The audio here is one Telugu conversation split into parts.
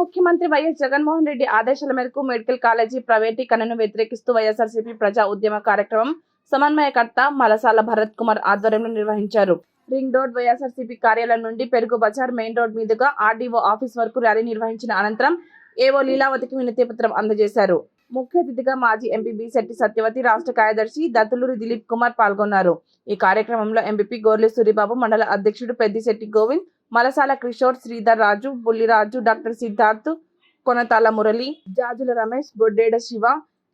ముఖ్యమంత్రి వైఎస్ జగన్మోహన్ రెడ్డి ఆదేశాల మేరకు మెడికల్ కాలేజీ ప్రైవేటీకరణను వ్యతిరేకిస్తూ వైఎస్ఆర్సీపీ ప్రజా ఉద్యమ కార్యక్రమం సమన్వయకర్త మలసాల భరత్ కుమార్ ఆధ్వర్యంలో నిర్వహించారు. రింగ్ రోడ్ వైఎస్ఆర్సీపీ కార్యాలయం నుండి పెరుగు బజార్ మెయిన్ రోడ్ మీదుగా ఆర్డీఓ ఆఫీస్ వరకు ర్యాలీ నిర్వహించిన అనంతరం ఏవో లీలావతికి వినతి పత్రం అందజేశారు. ముఖ్య అతిథిగా మాజీ ఎంపీ శెట్టి సత్యవతి రాష్ట్ర కార్యదర్శి దత్తులూరి దిలీప్ కుమార్ పాల్గొన్నారు. ఈ కార్యక్రమంలో ఎంపీపీ గోర్లె సూరిబాబు మండల అధ్యక్షుడు పెద్దిశెట్టి గోవింద్ మలసాల కిషోర్ శ్రీధర్ రాజు బుల్లిరాజు డాక్టర్ సిద్ధార్థ్ కొనతాల మురళి జాజుల రమేష్ బొడ్డేడ శివ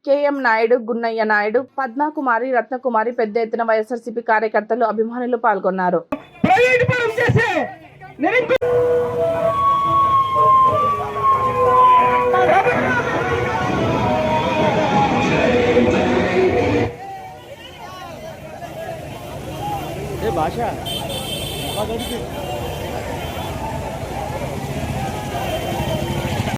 కెఎం నాయుడు గున్నయ్య నాయుడు పద్మకుమారి రత్నకుమారి పెద్ద ఎత్తున వైఎస్ఆర్సీపీ కార్యకర్తలు అభిమానులు పాల్గొన్నారు. ప్రైవేట్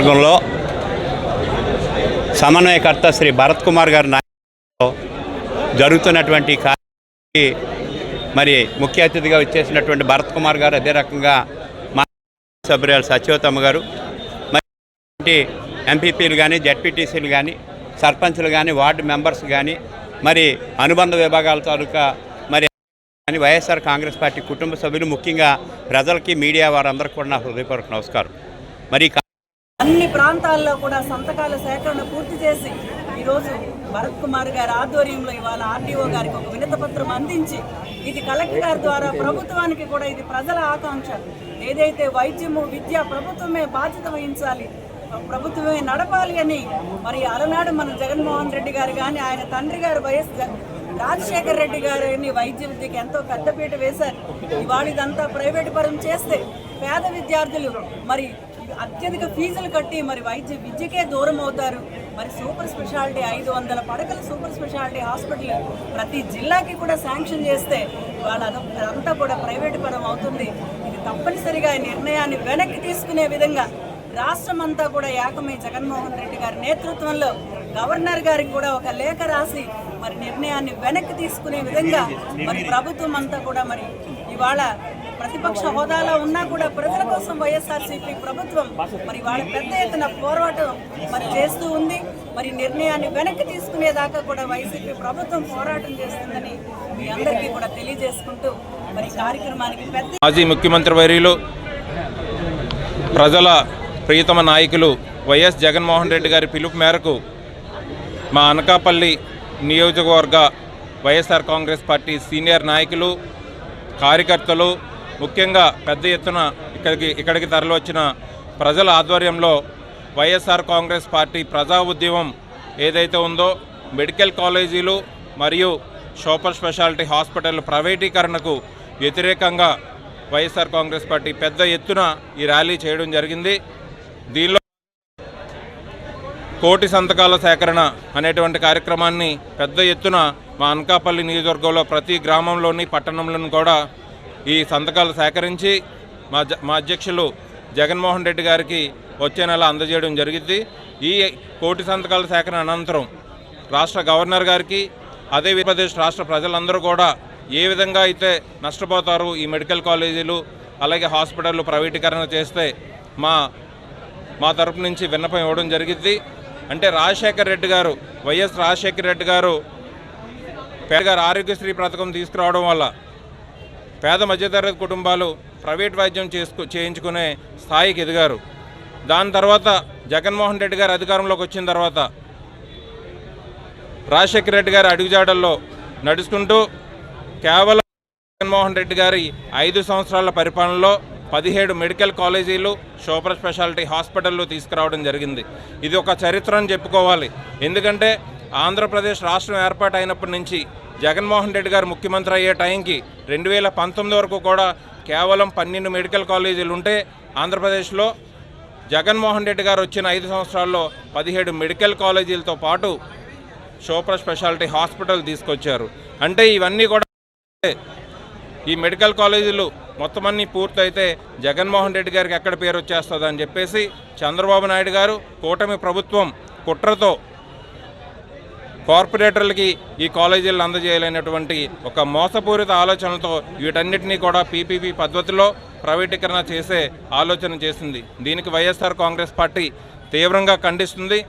అనకాపల్లి సమన్వయకర్త శ్రీ భరత్ కుమార్ గారి నాయకత్వంలో జరుగుతున్నటువంటి కార్యక్రమానికి మరి ముఖ్య అతిథిగా వచ్చేసినటువంటి భరత్ కుమార్ గారు అదే రకంగా మా సభ్యురాలు సత్యవతమ్మ గారు మరి ఎంపీపీలు కానీ జడ్పీటీసీలు కానీ సర్పంచ్లు కానీ వార్డు మెంబర్స్ కానీ మరి అనుబంధ విభాగాల తాలూకా మరి కానీ వైఎస్ఆర్ కాంగ్రెస్ పార్టీ కుటుంబ సభ్యులు ముఖ్యంగా ప్రజలకి మీడియా వారందరికీ కూడా నా హృదయపూర్వక నమస్కారం. మరి అన్ని ప్రాంతాల్లో కూడా సంతకాల సేకరణ పూర్తి చేసి ఈరోజు భరత్ కుమార్ గారి ఆధ్వర్యంలో ఇవాళ ఆర్డీఓ గారికి ఒక వినతపత్రం అందించి ఇది కలెక్టర్ గారి ద్వారా ప్రభుత్వానికి కూడా ఇది ప్రజల ఆకాంక్ష. ఏదైతే వైద్యము విద్య ప్రభుత్వమే బాధ్యత వహించాలి ప్రభుత్వమే నడపాలి అని మరి అలనాడు మన జగన్మోహన్ రెడ్డి గారు కానీ ఆయన తండ్రి గారు వైఎస్ రాజశేఖర రెడ్డి గారిని వైద్య విద్యకి ఎంతో పెద్దపీట వేశారు. ఇవాళ ఇదంతా ప్రైవేట్ పరం చేస్తే పేద విద్యార్థులు మరి అత్యధిక ఫీజులు కట్టి మరి వైద్య విద్యకే దూరం అవుతారు. మరి సూపర్ స్పెషాలిటీ ఐదు వందల పడకల సూపర్ స్పెషాలిటీ హాస్పిటల్ ప్రతి జిల్లాకి కూడా శాంక్షన్ చేస్తే వాళ్ళ అంతా కూడా ప్రైవేట్ పరం అవుతుంది. ఇది తప్పనిసరిగా ఈ నిర్ణయాన్ని వెనక్కి తీసుకునే విధంగా రాష్ట్రం అంతా కూడా ఏకమై జగన్మోహన్ రెడ్డి గారి నేతృత్వంలో గవర్నర్ గారికి కూడా ఒక లేఖ రాసి మరి నిర్ణయాన్ని వెనక్కి తీసుకునే విధంగా మరి ప్రభుత్వం అంతా కూడా మరి ఇవాళ ప్రతిపక్ష హోదాలో ఉన్నా కూడా ప్రజల కోసం వైఎస్ఆర్సీపీ ప్రభుత్వం మరి వాళ్ళ పెద్ద ఎత్తున పోరాటం మరి చేస్తూ ఉంది. మరి నిర్ణయాన్ని వెనక్కి తీసుకునేదాకా కూడా వైసీపీ ప్రభుత్వం పోరాటం చేస్తుందని మీ అందరికీ కూడా తెలియజేసుకుంటూ మరి కార్యక్రమానికి పెద్ద మాజీ ముఖ్యమంత్రి వర్యులు ప్రజల ప్రియతమ నాయకులు వైఎస్ జగన్మోహన్ రెడ్డి గారి పిలుపు మేరకు మా అనకాపల్లి నియోజకవర్గ వైఎస్ఆర్ కాంగ్రెస్ పార్టీ సీనియర్ నాయకులు కార్యకర్తలు ముఖ్యంగా పెద్ద ఎత్తున ఇక్కడికి ఇక్కడికి తరలివచ్చిన ప్రజల ఆధ్వర్యంలో వైఎస్ఆర్ కాంగ్రెస్ పార్టీ ప్రజా ఉద్యమం ఏదైతే ఉందో మెడికల్ కాలేజీలు మరియు సూపర్ స్పెషాలిటీ హాస్పిటల్ ప్రైవేటీకరణకు వ్యతిరేకంగా వైఎస్ఆర్ కాంగ్రెస్ పార్టీ పెద్ద ఎత్తున ఈ ర్యాలీ చేయడం జరిగింది. దీనిలో కోటి సంతకాల సేకరణ అనేటువంటి కార్యక్రమాన్ని పెద్ద ఎత్తున మా అనకాపల్లి నియోజకవర్గంలో ప్రతి గ్రామంలోని పట్టణంలోని కూడా ఈ సంతకాలు సేకరించి మా మా అధ్యక్షులు జగన్మోహన్ రెడ్డి గారికి వచ్చే నెల అందజేయడం జరిగింది. ఈ కోటి సంతకాల సేకరణ అనంతరం రాష్ట్ర గవర్నర్ గారికి అదే ఆంధ్రప్రదేశ్ రాష్ట్ర ప్రజలందరూ కూడా ఏ విధంగా అయితే నష్టపోతారు ఈ మెడికల్ కాలేజీలు అలాగే హాస్పిటళ్ళు ప్రైవేటీకరణ చేస్తే మా మా తరపు నుంచి విన్నపం ఇవ్వడం జరిగింది. అంటే రాజశేఖర్ రెడ్డి గారు వైఎస్ రాజశేఖర్ రెడ్డి గారు పేదగారు ఆరోగ్యశ్రీ పథకం తీసుకురావడం వల్ల పేద మధ్యతరగతి కుటుంబాలు ప్రైవేట్ వైద్యం చేసుకు చేయించుకునే స్థాయికి ఎదిగారు. దాని తర్వాత జగన్మోహన్ రెడ్డి గారు అధికారంలోకి వచ్చిన తర్వాత రాజశేఖర రెడ్డి గారి అడుగుజాడల్లో నడుచుకుంటూ కేవలం జగన్మోహన్ రెడ్డి గారి ఐదు సంవత్సరాల పరిపాలనలో పదిహేడు మెడికల్ కాలేజీలు సూపర్ స్పెషాలిటీ హాస్పిటళ్ళు తీసుకురావడం జరిగింది. ఇది ఒక చరిత్ర అని చెప్పుకోవాలి. ఎందుకంటే ఆంధ్రప్రదేశ్ రాష్ట్రం ఏర్పాటు అయినప్పటి నుంచి జగన్మోహన్ రెడ్డి గారు ముఖ్యమంత్రి అయ్యే టైంకి రెండు వేల పంతొమ్మిది వరకు కూడా కేవలం పన్నెండు మెడికల్ కాలేజీలు ఉంటే ఆంధ్రప్రదేశ్లో జగన్మోహన్ రెడ్డి గారు వచ్చిన ఐదు సంవత్సరాల్లో పదిహేడు మెడికల్ కాలేజీలతో పాటు సూపర్ స్పెషాలిటీ హాస్పిటల్ తీసుకొచ్చారు. అంటే ఇవన్నీ కూడా ఈ మెడికల్ కాలేజీలు మొత్తం అన్నీ పూర్తయితే జగన్మోహన్ రెడ్డి గారికి ఎక్కడ పేరు వచ్చేస్తుంది అని చెప్పేసి చంద్రబాబు నాయుడు గారు కూటమి ప్రభుత్వం కుట్రతో కార్పొరేటర్లకి ఈ కాలేజీలను అందజేయలేనటువంటి ఒక మోసపూరిత ఆలోచనలతో వీటన్నిటినీ కూడా పీపీపీ పద్ధతిలో ప్రైవేటీకరణ చేసే ఆలోచన చేసింది. దీనికి వైఎస్ఆర్ కాంగ్రెస్ పార్టీ తీవ్రంగా ఖండిస్తుంది.